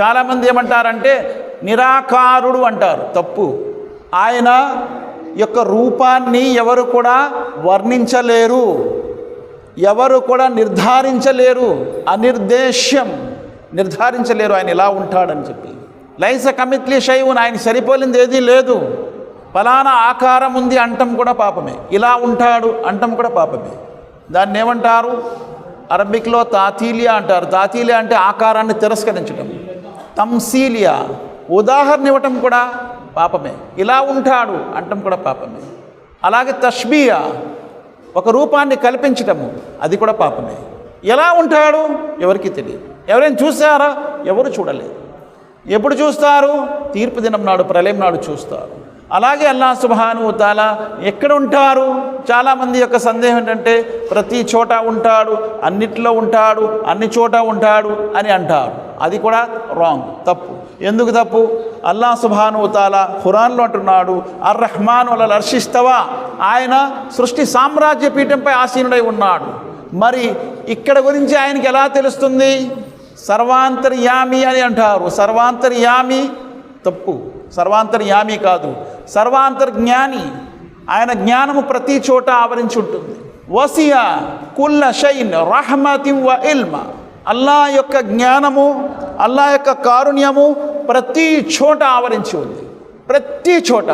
చాలామంది ఏమంటారంటే నిరాకారుడు అంటారు. తప్పు. ఆయన యొక్క రూపాన్ని ఎవరు కూడా వర్ణించలేరు. ఎవరు కూడా నిర్ధారించలేరు. అనిర్దేశ్యం. నిర్ధారించలేరు ఆయన ఇలా ఉంటాడని చెప్పి. లైస కమిత్లీ శైవున్ ఆయన సరిపోలింది ఏదీ లేదు. ఫలానా ఆకారం ఉంది అంటం కూడా పాపమే. ఇలా ఉంటాడు అంటం కూడా పాపమే. దాన్ని ఏమంటారు అరబిక్లో తాతీలియా అంటారు. తాతీలియా అంటే ఆకారాన్ని తిరస్కరించడం తంసీలియా ఉదాహరణ ఇవ్వటం కూడా పాపమే. ఇలా ఉంటాడు అంటం కూడా పాపమే. అలాగే తష్బియా. ఒక రూపాన్ని కల్పించటము అది కూడా పాపమే. ఎలా ఉంటాడు? ఎవరికి తెలియదు. ఎవరైనా చూసారా? ఎవరు చూడలేదు. ఎప్పుడు చూస్తారు? తీర్పు దినం నాడు ప్రళయం నాడు చూస్తారు. అలాగే అల్లా సుబాను తాలా ఎక్కడ ఉంటారు? చాలామంది యొక్క సందేహం ఏంటంటే ప్రతి చోట ఉంటాడు అన్నిట్లో ఉంటాడు అన్ని చోట ఉంటాడు అని అంటారు. అది కూడా రాంగ్ తప్పు. ఎందుకు తప్పు? అల్లా సుబాను తాలా ఖురాన్లో అంటున్నాడు అర్ రహమాన్ వల్ల హర్షిస్తవా ఆయన సృష్టి సామ్రాజ్య పీఠంపై ఆసీనుడై ఉన్నాడు. మరి ఇక్కడ గురించి ఆయనకి ఎలా తెలుస్తుంది? సర్వాంతర్యామి అని అంటారు. సర్వాంతర్యామి తప్పు. సర్వాంతర్యామి కాదు. సర్వాంతర్జ్ఞాని. ఆయన జ్ఞానము ప్రతి చోట ఆవరించి ఉంటుంది వసియా కుల్ల షైన్ రహమతి వ ఇల్మ. అల్లా యొక్క జ్ఞానము అల్లా యొక్క కారుణ్యము ప్రతి చోట ఆవరించి ఉంది. ప్రతి చోట.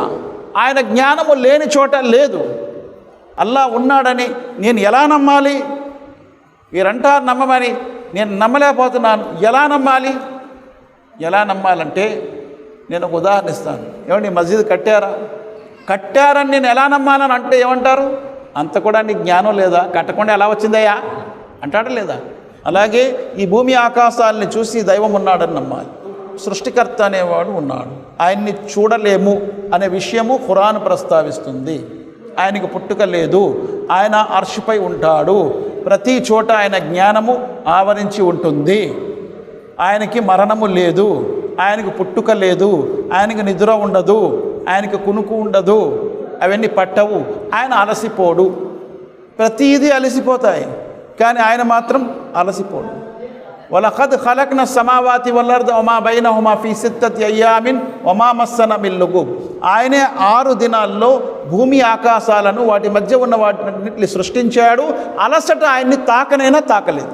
ఆయన జ్ఞానము లేని చోట లేదు. అల్లా ఉన్నాడని నేను ఎలా నమ్మాలి? మీరంటా నమ్మమని నేను నమ్మలేకపోతున్నాను. ఎలా నమ్మాలి? ఎలా నమ్మాలంటే నేను ఒక ఉదాహరణ ఇస్తాను. ఏమండి మస్జిద్ కట్టారా? కట్టారని నేను ఎలా నమ్మాలని అంటే ఏమంటారు? అంత కూడా నీకు జ్ఞానం లేదా? కట్టకుండా ఎలా వచ్చిందయ్యా? అంటాడా లేదా? అలాగే ఈ భూమి ఆకాశాలని చూసి దైవం ఉన్నాడని నమ్మాలి. సృష్టికర్త అనేవాడు ఉన్నాడు. ఆయన్ని చూడలేము అనే విషయము ఖురాన్ ప్రస్తావిస్తుంది. ఆయనకు పుట్టుక లేదు. ఆయన అర్షిపై ఉంటాడు. ప్రతి చోట ఆయన జ్ఞానము ఆవరించి ఉంటుంది. ఆయనకి మరణము లేదు. ఆయనకు పుట్టుక లేదు ఆయనకు నిద్ర ఉండదు ఆయనకు కునుకు ఉండదు అవన్నీ పట్టవు. ఆయన అలసిపోడు. ప్రతీది అలసిపోతాయి. కానీ ఆయన మాత్రం అలసిపోడు. వలఖద్ ఖలక్న సమావాతి వల్లర్ద ఒమా బైన హుమా ఫీ సిత్తతి అయ్యామిన్ ఒమా మస్సన మిల్లుగు ఆయనే ఆరు దినాల్లో భూమి ఆకాశాలను వాటి మధ్య ఉన్న వాటిని సృష్టించాడు. అలసట ఆయన్ని తాకనైనా తాకలేదు.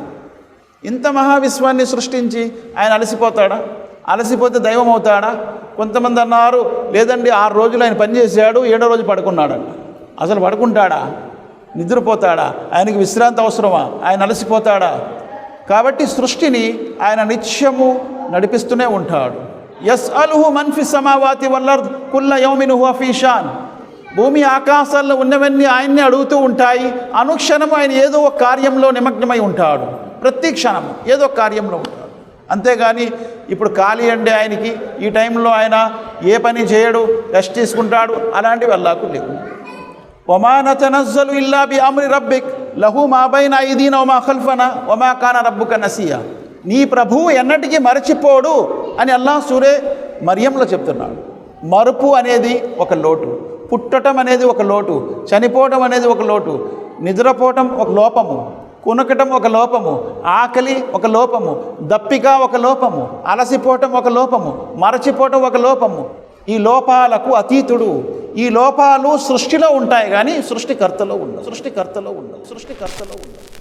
ఇంత మహావిశ్వాన్ని సృష్టించి ఆయన అలసిపోతాడా? అలసిపోతే దైవం అవుతాడా? కొంతమంది అన్నారు లేదండి ఆరు రోజులు ఆయన పనిచేశాడు ఏడో రోజు పడుకున్నాడంట. అసలు పడుకుంటాడా? నిద్రపోతాడా? ఆయనకి విశ్రాంతి అవసరమా? ఆయన అలసిపోతాడా? కాబట్టి సృష్టిని ఆయన నిత్యము నడిపిస్తూనే ఉంటాడు. ఎస్ అలుహు మన్ఫి సమావాతి వల్లర్ కుల్ల యోమిను హుఫీషాన్ భూమి ఆకాశాల్లో ఉన్నవన్నీ ఆయన్ని అడుగుతూ ఉంటాయి. అనుక్షణము ఆయన ఏదో ఒక కార్యంలో నిమగ్నమై ఉంటాడు. ప్రతి క్షణము ఏదో ఒక కార్యంలో ఉంటాడు. అంతేగాని ఇప్పుడు ఖాళీ అండి ఆయనకి. ఈ టైంలో ఆయన ఏ పని చేయడు రెస్ట్ తీసుకుంటాడు అలాంటివి అల్లాకు లేవు. ఒమా నతనజ్జలు ఇల్లా బి అమ్రి రబ్బిక్ లహు మా బైన ఐదీన ఒమా ఖల్ఫన ఒమా కాన రబ్బుక నసియా. నీ ప్రభువు ఎన్నటికీ మరచిపోడు అని అల్లా సూరే మరియంలో చెప్తున్నాడు. మరుపు అనేది ఒక లోటు పుట్టటం అనేది ఒక లోటు చనిపోవటం అనేది ఒక లోటు నిద్రపోవటం ఒక లోపము కునకటం ఒక లోపము ఆకలి ఒక లోపము దప్పిక ఒక లోపము అలసిపోవటం ఒక లోపము మరచిపోవటం ఒక లోపము. ఈ లోపాలకు అతీతుడు. ఈ లోపాలు సృష్టిలో ఉంటాయి కానీ సృష్టికర్తలో ఉండవు. సృష్టికర్తలో ఉండవు. సృష్టికర్తలో ఉండవు.